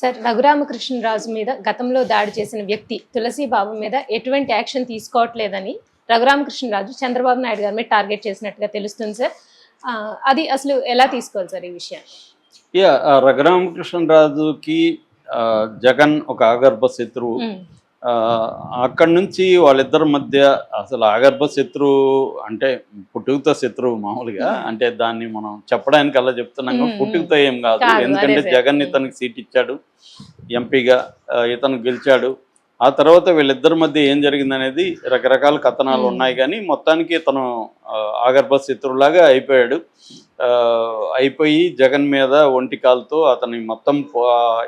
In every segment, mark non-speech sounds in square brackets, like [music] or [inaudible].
Sir Raghuramakrishnaraju మీద గతంలో దాడి చేసిన వ్యక్తి తులసి బాబు మీద ఎటువంటి యాక్షన్ తీసుకోవట్లేదని రఘురామకృష్ణరాజు చంద్రబాబు నాయుడు గారి మీద టార్గెట్ చేసినట్టుగా తెలుస్తుంది సార్. అది అసలు ఎలా తీసుకోవాలి సార్ ఈ విషయాన్ని యా రఘురామకృష్ణరాజుకి జగన్ ఒక ఆగర్భ శత్రువు. అక్కడి నుంచి వాళ్ళిద్దరి మధ్య అసలు ఆగర్భ శత్రువు అంటే పుట్టుకతో శత్రువు మామూలుగా. అంటే దాన్ని మనం చెప్పడానికి అలా చెప్తున్నాం. పుట్టుకతో ఏం కాదు. ఎందుకంటే. జగన్ ఇతనికి సీట్ ఇచ్చాడు. ఎంపీగా ఇతను గెలిచాడు. ఆ తర్వాత వీళ్ళిద్దరి మధ్య ఏం జరిగింది అనేది రకరకాల కథనాలు. ఉన్నాయి. కానీ మొత్తానికి ఇతను ఆ, ఆగర్భ శత్రువులాగా అయిపోయాడు. అయిపోయి జగన్ మీద ఒంటి కాలుతో అతని మొత్తం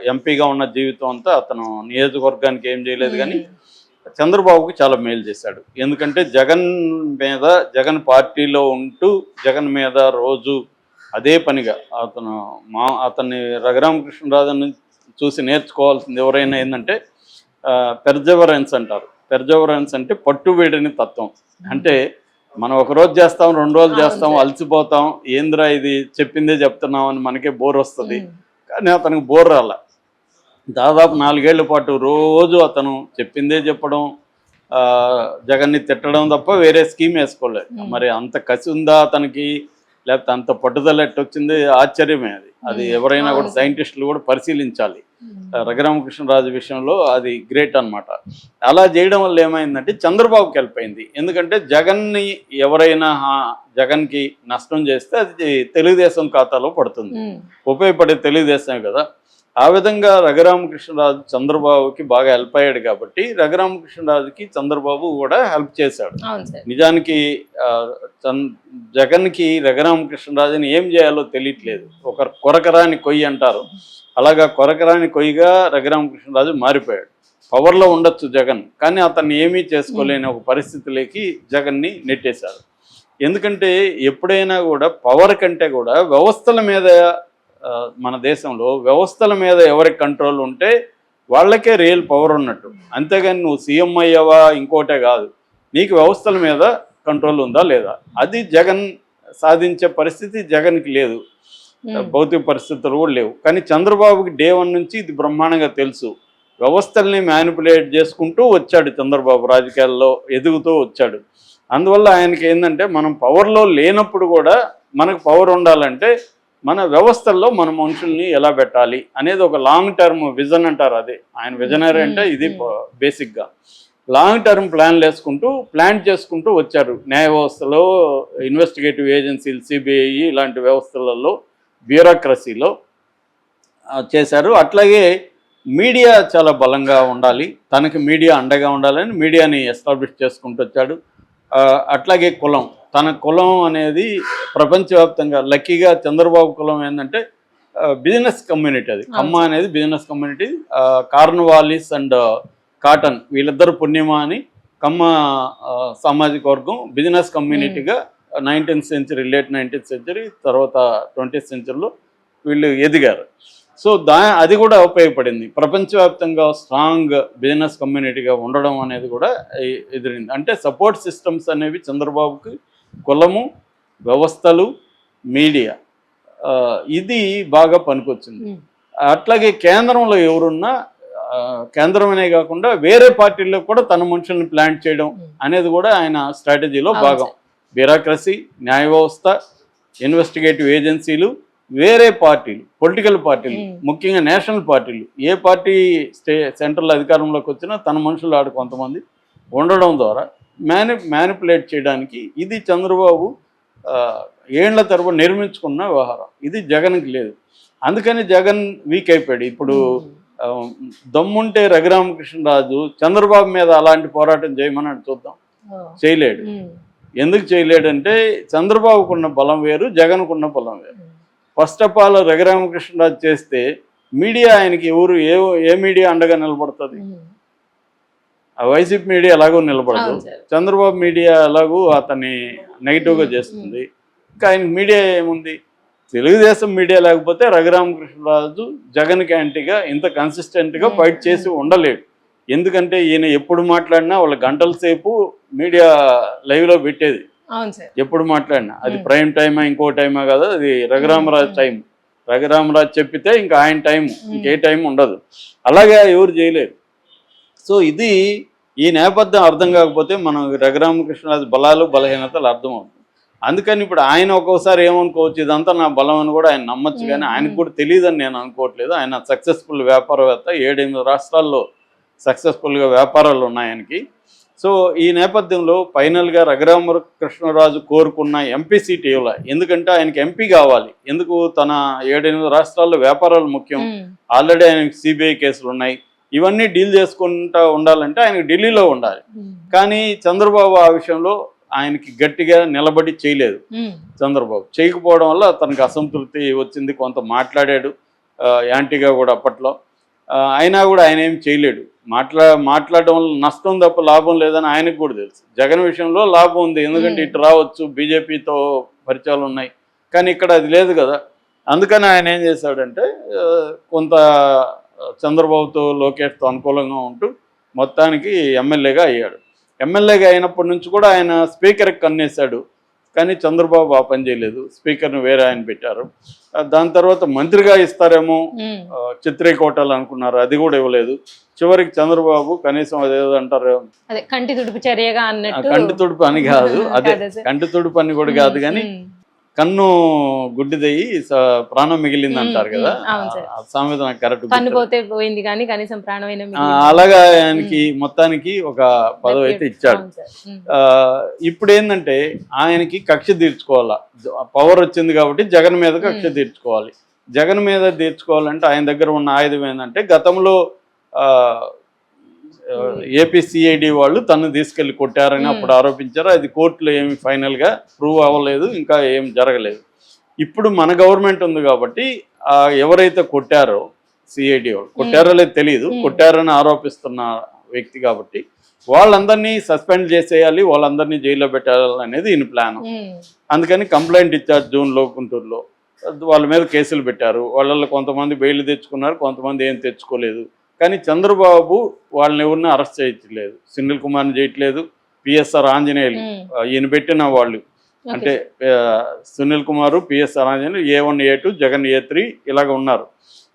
ఎంపీగా ఉన్న జీవితం అంతా అతను నియోజకవర్గానికి ఏం చేయలేదు కానీ చంద్రబాబుకి చాలా మేలు చేశాడు. ఎందుకంటే జగన్ మీద జగన్ పార్టీలో ఉంటూ జగన్ మీద రోజు అదే పనిగా అతను మా అతన్ని రఘురామకృష్ణరాజుని చూసి నేర్చుకోవాల్సింది ఎవరైనా ఏంటంటే పెర్జవరెన్స్ అంటారు. పెర్జవరెన్స్ అంటే పట్టు వీడని తత్వం. అంటే మనం ఒక రోజు చేస్తాం రెండు రోజులు చేస్తాం. అలసిపోతాం ఏంద్రా ఇది చెప్పిందే చెప్తున్నాం అని మనకే బోర్ వస్తుంది. కానీ అతనికి బోర్ రాల. దాదాపు నాలుగేళ్ళ పాటు రోజు అతను చెప్పిందే చెప్పడం జగన్ని తిట్టడం తప్ప వేరే స్కీమ్ వేసుకోలేదు. మరి అంత కసి ఉందా అతనికి? లేకపోతే అంత పట్టుదల ఎట్టొచ్చింది? ఆశ్చర్యమే అది. అది. ఎవరైనా కూడా. సైంటిస్టులు కూడా పరిశీలించాలి. రఘురామకృష్ణరాజు విషయంలో అది గ్రేట్ అన్నమాట. అలా చేయడం వల్ల ఏమైందంటే చంద్రబాబుకి అయింది. ఎందుకంటే జగన్ని ఎవరైనా జగన్కి నష్టం చేస్తే అది తెలుగుదేశం ఖాతాలో పడుతుంది. ఉపయోగపడే తెలుగుదేశమే కదా. ఆ విధంగా రఘురామకృష్ణరాజు చంద్రబాబుకి బాగా హెల్ప్ అయ్యాడు కాబట్టి రఘురామకృష్ణరాజుకి చంద్రబాబు కూడా హెల్ప్ చేశాడు. నిజానికి జగన్కి రఘురామకృష్ణరాజుని ఏం చేయాలో తెలియట్లేదు. ఒక కొరకరాని కొయ్యి అంటారు. అలాగా కొరకరాని కొయ్యిగా రఘురామకృష్ణరాజు మారిపోయాడు. పవర్లో ఉండొచ్చు జగన్ కానీ అతన్ని ఏమీ చేసుకోలేని ఒక పరిస్థితిలోకి జగన్ని నెట్టేశారు. ఎందుకంటే ఎప్పుడైనా కూడా పవర్ కంటే కూడా వ్యవస్థల మీద మన దేశంలో వ్యవస్థల మీద ఎవరికి కంట్రోల్ ఉంటే వాళ్ళకే రియల్ పవర్ ఉన్నట్టు. అంతేగాని నువ్వు సీఎం అయ్యావా ఇంకోటే కాదు. నీకు వ్యవస్థల మీద కంట్రోల్ ఉందా లేదా? అది జగన్ సాధించే పరిస్థితి జగన్కి లేదు. భౌతిక పరిస్థితులు కూడా లేవు. కానీ చంద్రబాబుకి డే వన్ నుంచి ఇది బ్రహ్మాండంగా తెలుసు. వ్యవస్థల్ని మ్యానిపులేట్ చేసుకుంటూ వచ్చాడు చంద్రబాబు రాజకీయాల్లో ఎదుగుతూ వచ్చాడు. అందువల్ల ఆయనకి ఏంటంటే మనం పవర్లో లేనప్పుడు కూడా మనకు పవర్ ఉండాలంటే మన వ్యవస్థల్లో మన మనుషుల్ని ఎలా పెట్టాలి అనేది ఒక లాంగ్ టర్మ్ విజన్ అంటారు అదే. ఆయన విజనరీ అంటే ఇది బేసిక్గా లాంగ్ టర్మ్ ప్లాన్లు వేసుకుంటూ ప్లాన్ చేసుకుంటూ వచ్చారు. న్యాయ వ్యవస్థలో ఇన్వెస్టిగేటివ్ ఏజెన్సీలు సిబిఐ ఇలాంటి వ్యవస్థలలో బ్యూరోక్రసీలో చేశారు. అట్లాగే మీడియా చాలా బలంగా ఉండాలి. తనకి మీడియా అండగా ఉండాలని మీడియాని ఎస్టాబ్లిష్ చేసుకుంటూ వచ్చాడు. అట్లాగే కులం. తన కులం అనేది ప్రపంచవ్యాప్తంగా లక్కీగా చంద్రబాబు కులం ఏంటంటే బిజినెస్ కమ్యూనిటీ అది. కమ్మ అనేది business community Cornwallis and Cotton వీళ్ళిద్దరు పుణ్యమా అని కమ్మ సామాజిక వర్గం business కమ్యూనిటీగా nineteenth century late nineteenth century తర్వాత ట్వంటీత్ సెంచరీలో వీళ్ళు ఎదిగారు. సో దా అది కూడా ఉపయోగపడింది. ప్రపంచవ్యాప్తంగా స్ట్రాంగ్ బిజినెస్ కమ్యూనిటీగా ఉండడం అనేది కూడా ఎదిరింది. అంటే సపోర్ట్ సిస్టమ్స్ అనేవి చంద్రబాబుకి కులము వ్యవస్థలు మీడియా ఇది బాగా పనికొచ్చింది అట్లాగే కేంద్రంలో ఎవరున్నా కేంద్రమనే కాకుండా వేరే పార్టీల్లో కూడా తన మనుషుల్ని ప్లాన్ చేయడం. అనేది కూడా ఆయన స్ట్రాటజీలో భాగం. బ్యూరోక్రసీ న్యాయ వ్యవస్థ ఇన్వెస్టిగేటివ్ ఏజెన్సీలు వేరే పార్టీలు పొలిటికల్ పార్టీలు. ముఖ్యంగా నేషనల్ పార్టీలు ఏ పార్టీ స్టే సెంట్రల్ అధికారంలోకి వచ్చినా తన మనుషులు ఆడు కొంతమంది ఉండడం ద్వారా మ్యాని మ్యానిపులేట్ చేయడానికి ఇది చంద్రబాబు ఏండ్ల తరబడి నిర్మించుకున్న వ్యవహారం. ఇది జగన్కి లేదు. అందుకని జగన్ వీక్ అయిపోయాడు. ఇప్పుడు దమ్ముంటే రఘురామకృష్ణరాజు చంద్రబాబు మీద అలాంటి పోరాటం చేయమని చూద్దాం. చేయలేడు. ఎందుకు చేయలేడంటే చంద్రబాబుకున్న బలం వేరు జగన్కున్న బలం వేరు. ఫస్ట్ ఆఫ్ ఆల్ రఘురామకృష్ణరాజు చేస్తే మీడియా ఆయనకి ఎవరు ఏ ఏ మీడియా అండగా నిలబడుతుంది? వైసీపీ మీడియా ఎలాగో నిలబడదు. చంద్రబాబు మీడియా ఎలాగో అతన్ని నెగిటివ్గా చేస్తుంది. ఇంకా ఆయనకి మీడియా ఏముంది? తెలుగుదేశం మీడియా లేకపోతే రఘురామకృష్ణరాజు జగన్కి యాంటీగా ఇంత కన్సిస్టెంట్గా. ఫైట్ చేసి ఉండలేడు. ఎందుకంటే ఈయన ఎప్పుడు మాట్లాడినా వాళ్ళ గంటల సేపు మీడియా లైవ్లో పెట్టేది. ఎప్పుడు మాట్లాడినా. అది. ప్రైమ్ టైమా ఇంకో టైమా కదా అది రఘురామరాజు. టైం రఘురామరాజు చెప్పితే ఇంకా ఆయన టైం ఇంకే టైం ఉండదు. అలాగే ఎవరు చేయలేరు. సో ఇది ఈ నేపథ్యం అర్థం కాకపోతే మనం రఘురామకృష్ణరాజు బలాలు బలహీనతలు అర్థమవుతుంది. అందుకని ఇప్పుడు ఆయన ఒక్కోసారి ఏమనుకోవచ్చు ఇదంతా నా బలం అని కూడా ఆయన నమ్మచ్చు కానీ ఆయనకు కూడా తెలియదని నేను అనుకోవట్లేదు. ఆయన సక్సెస్ఫుల్ వ్యాపారవేత్త ఏడెనిమిది రాష్ట్రాల్లో సక్సెస్ఫుల్గా వ్యాపారాలు ఉన్నాయి ఆయనకి. సో ఈ నేపథ్యంలో ఫైనల్గా రఘురామకృష్ణరాజు కోరుకున్న ఎంపీ సీట్ ఇవ్వాల ఎందుకంటే ఆయనకి ఎంపీ కావాలి. ఎందుకు? తన ఏడెనిమిది రాష్ట్రాల్లో వ్యాపారాలు ముఖ్యం. ఆల్రెడీ ఆయనకి సిబిఐ కేసులు ఉన్నాయి. ఇవన్నీ డీల్ చేసుకుంటా ఉండాలంటే ఆయనకి ఢిల్లీలో ఉండాలి. కానీ చంద్రబాబు ఆ విషయంలో ఆయనకి గట్టిగా నిలబడి చేయలేదు. చంద్రబాబు చేయకపోవడం వల్ల తనకు అసంతృప్తి వచ్చింది. కొంత మాట్లాడాడు యాంటీగా కూడా అప్పట్లో. అయినా కూడా ఆయన ఏం చేయలేడు. మాట్లా మాట్లాడడం వల్ల నష్టం తప్ప లాభం లేదని ఆయనకు కూడా తెలుసు. జగన్ విషయంలో లాభం ఉంది. ఎందుకంటే. ఇటు రావచ్చు బీజేపీతో పరిచయాలు ఉన్నాయి. కానీ ఇక్కడ అది లేదు కదా. అందుకని ఆయన ఏం చేశాడంటే కొంత చంద్రబాబుతో లోకేష్తో అనుకూలంగా ఉంటూ మొత్తానికి ఎమ్మెల్యేగా అయ్యాడు. ఎమ్మెల్యేగా అయినప్పటి నుంచి కూడా ఆయన స్పీకర్కి కన్నేశాడు. కానీ చంద్రబాబు ఆ పని చేయలేదు. స్పీకర్ని వేరే ఆయన పెట్టారు. దాని తర్వాత మంత్రిగా ఇస్తారేమో చిత్రీకోటాలు అనుకున్నారు. అది కూడా ఇవ్వలేదు. చివరికి చంద్రబాబు కనీసం అదేదో అంటారు. అదే కంటి తుడుపు చర్యగా అన్నట్టు కంటి తుడుపు అని కాదు. [laughs] అదే? కంటి తుడుపు అని కూడా కాదు కానీ కన్ను గుడ్డిదయ్యి ప్రాణం మిగిలింది అంటారు కదా? సామెత నాకు కరెక్ట్ కన్ను పోతే పోయింది కానీ కనీసం ప్రాణమైన అలాగా ఆయనకి మొత్తానికి ఒక పదవి అయితే ఇచ్చాడు. ఆ, ఇప్పుడు ఏంటంటే ఆయనకి కక్ష తీర్చుకోవాలా? పవర్ వచ్చింది కాబట్టి జగన్ మీద కక్ష. తీర్చుకోవాలి. జగన్ మీద తీర్చుకోవాలంటే ఆయన దగ్గర ఉన్న ఆయుధం ఏంటంటే గతంలో ఏపీ సిఐడి వాళ్ళు తను తీసుకెళ్ళి కొట్టారని. అప్పుడు ఆరోపించారు. అది కోర్టులో ఏమి ఫైనల్గా ప్రూవ్ అవ్వలేదు ఇంకా ఏం జరగలేదు. ఇప్పుడు మన గవర్నమెంట్ ఉంది కాబట్టి ఎవరైతే కొట్టారో సిఐడి వాళ్ళు కొట్టారో లేదు తెలియదు. కొట్టారని ఆరోపిస్తున్న వ్యక్తి కాబట్టి వాళ్ళందరినీ సస్పెండ్ చేసేయాలి వాళ్ళందరినీ జైల్లో పెట్టాలి అనేది ఈయన ప్లాన్ అందుకని కంప్లైంట్ ఇచ్చారు జూన్లో గుంటూరులో వాళ్ళ మీద కేసులు పెట్టారు. వాళ్ళల్లో కొంతమంది బెయిల్ తెచ్చుకున్నారు కొంతమంది ఏం తెచ్చుకోలేదు. కానీ చంద్రబాబు వాళ్ళని ఎవరిని అరెస్ట్ చేయట్లేదు. సునీల్ కుమార్ని చేయట్లేదు. పిఎస్ఆర్ ఆంజనేయులు ఈయన పెట్టిన వాళ్ళు. అంటే Sunil Kumar PSR Anjaneyulu A one A two Jagan A three ఇలాగ ఉన్నారు.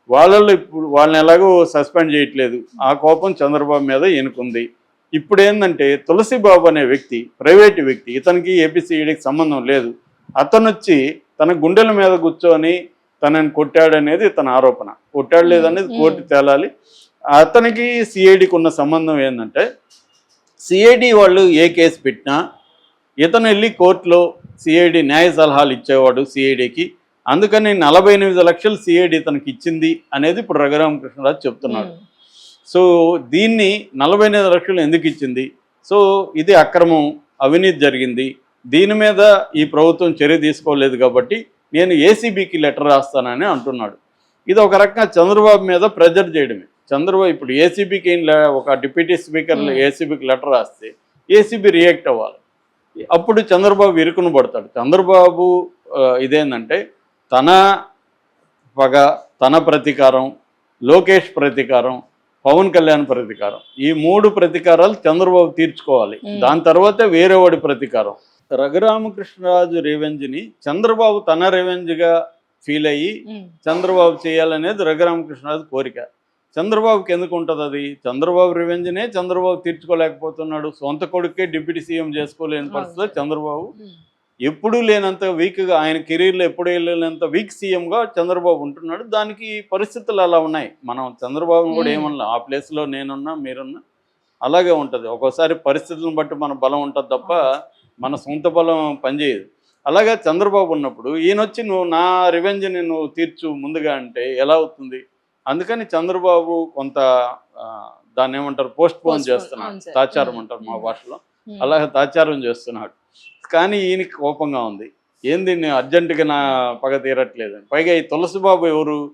వాళ్ళల్లో ఇప్పుడు వాళ్ళని ఎలాగో సస్పెండ్ చేయట్లేదు. ఆ కోపం చంద్రబాబు మీద ఈయనకుంది. ఇప్పుడు ఏంటంటే తులసి బాబు అనే వ్యక్తి ప్రైవేట్ వ్యక్తి ఇతనికి ఏపీసీఈడికి సంబంధం లేదు. అతను వచ్చి తన గుండెల మీద కూర్చొని తనని కొట్టాడనేది తన ఆరోపణ. కొట్టాడు లేదనేది కోర్టు తేలాలి. అతనికి సిఐడికి ఉన్న సంబంధం ఏంటంటే సిఐడి వాళ్ళు ఏ కేసు పెట్టినా ఇతను వెళ్ళి కోర్టులో సిఐడి న్యాయ సలహాలు ఇచ్చేవాడు సిఐడికి అందుకని నలభై ఎనిమిది లక్షలు సిఐడి తనకి ఇచ్చింది అనేది ఇప్పుడు రఘురామకృష్ణరాజు చెప్తున్నాడు. సో దీన్ని నలభై ఎనిమిది లక్షలు ఎందుకు ఇచ్చింది? సో ఇది అక్రమం అవినీతి జరిగింది. దీని మీద ఈ ప్రభుత్వం చర్య తీసుకోలేదు కాబట్టి నేను ఏసీబీకి లెటర్ రాస్తానని అంటున్నాడు. ఇది ఒక రకంగా చంద్రబాబు మీద ప్రెజర్ చేయడమే. చంద్రబాబు ఇప్పుడు ఏసీబీకి ఒక డిప్యూటీ స్పీకర్. ఏసీబీకి లెటర్ రాస్తే ఏసీబీ రియాక్ట్ అవ్వాలి. అప్పుడు చంద్రబాబు ఇరుకును పడతాడు. చంద్రబాబు ఇదేంటంటే తన పగ తన ప్రతీకారం లోకేష్ ప్రతీకారం పవన్ కళ్యాణ్ ప్రతీకారం ఈ మూడు ప్రతీకారాలు చంద్రబాబు తీర్చుకోవాలి. దాని తర్వాతే వేరే వాడి ప్రతీకారం. రఘురామకృష్ణరాజు రెవెంజ్ని చంద్రబాబు తన రెవెంజ్గా ఫీల్ అయ్యి చంద్రబాబు చేయాలనేది రఘురామకృష్ణరాజు కోరిక. చంద్రబాబుకి ఎందుకు ఉంటుంది అది? చంద్రబాబు రివెంజ్నే చంద్రబాబు తీర్చుకోలేకపోతున్నాడు. సొంత కొడుకే డిప్యూటీ సీఎం చేసుకోలేని పరిస్థితిలో చంద్రబాబు ఎప్పుడూ లేనంత వీక్గా ఆయన కెరీర్లో ఎప్పుడూ లేనంత వీక్ సీఎంగా చంద్రబాబు ఉంటున్నాడు. దానికి పరిస్థితులు అలా ఉన్నాయి. మనం చంద్రబాబును కూడా. ఏమన్నా ఆ ప్లేస్లో నేనున్నా మీరున్నా అలాగే ఉంటుంది. ఒక్కోసారి పరిస్థితులను బట్టి మన బలం ఉంటుంది తప్ప మన సొంత బలం పనిచేయదు. అలాగే చంద్రబాబు ఉన్నప్పుడు ఈయన వచ్చి నువ్వు నా రివెంజ్ని నువ్వు తీర్చు ముందుగా అంటే ఎలా అవుతుంది? అందుకని చంద్రబాబు కొంత దాన్ని ఏమంటారు పోస్ట్ పోన్ చేస్తున్నాడు. తాచారం. అంటారు మా. భాషలో. అలాగే తాచారం చేస్తున్నాడు. కానీ ఈయనకి కోపంగా ఉంది. ఏంది నేను అర్జెంటుగా నా పగ తీరట్లేదు. పైగా ఈ తులసిబాబు ఎవరు?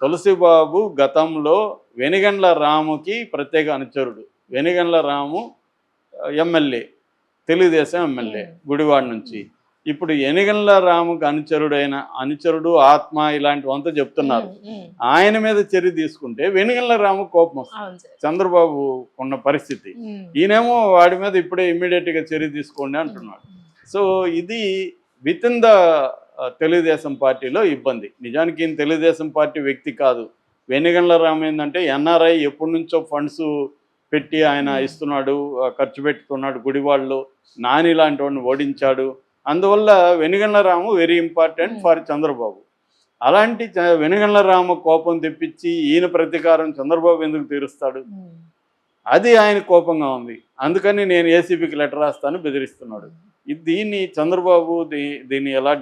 తులసిబాబు గతంలో వెనిగండ్ల రాముకి ప్రత్యేక అనుచరుడు. వెనిగండ్ల రాము ఎమ్మెల్యే. తెలుగుదేశం ఎమ్మెల్యే. గుడివాడ నుంచి. ఇప్పుడు ఎనిగండ్ల రాముకి అనుచరుడైన అనుచరుడు ఆత్మ ఇలాంటివంతా చెప్తున్నారు. ఆయన మీద చర్య తీసుకుంటే వెనుగండ్ల రాము కోపం వస్తుంది. చంద్రబాబు ఉన్న పరిస్థితి. ఈయనేమో వాడి మీద ఇప్పుడే ఇమ్మీడియట్గా చర్య తీసుకోండి అంటున్నాడు. సో ఇది విత్ ఇన్ ద తెలుగుదేశం పార్టీలో ఇబ్బంది. నిజానికి ఈయన తెలుగుదేశం పార్టీ వ్యక్తి కాదు. వెనుగండ్ల రామ ఏంటంటే ఎన్ఆర్ఐ ఎప్పటి నుంచో ఫండ్స్ పెట్టి ఆయన. ఇస్తున్నాడు ఖర్చు పెట్టుతున్నాడు గుడివాళ్ళు నాని లాంటి వాడిని ఓడించాడు. అందువల్ల Venigandla Ramu very important Hmm. For Chandrababu. అలాంటి వెనుగండ్ల రామ కోపం తెప్పించి ఈయన ప్రతీకారం చంద్రబాబు ఎందుకు తీరుస్తాడు? అది ఆయన కోపంగా ఉంది. అందుకని నేను ఏసీబీకి లెటర్ రాస్తాను బెదిరిస్తున్నాడు. ఇది దీన్ని చంద్రబాబు దీ- దీన్ని ఎలా